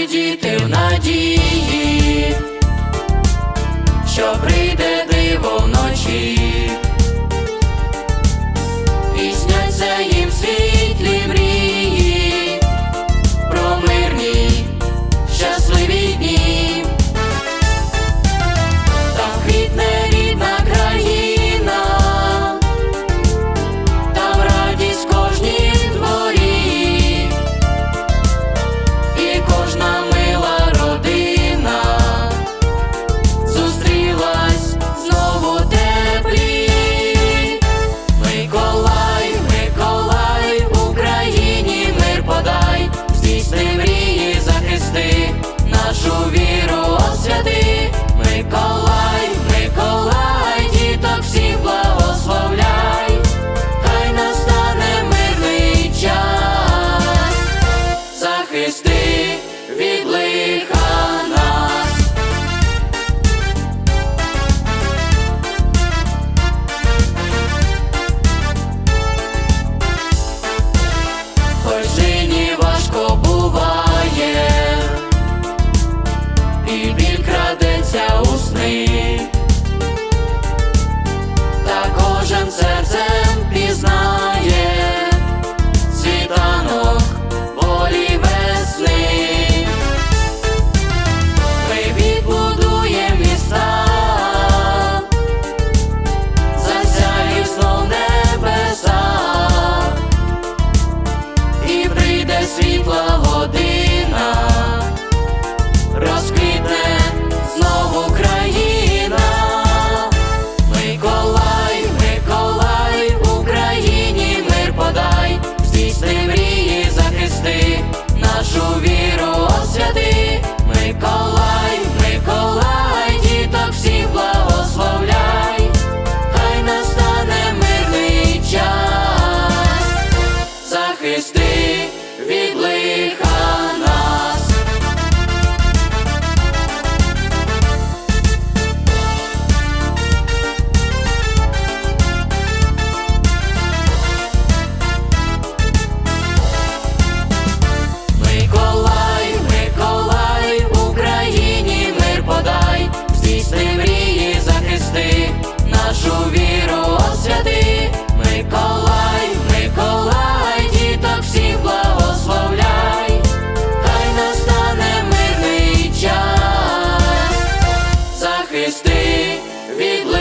Ми діти в надії, що прийде диво вночі. світла води. Christy Ridley.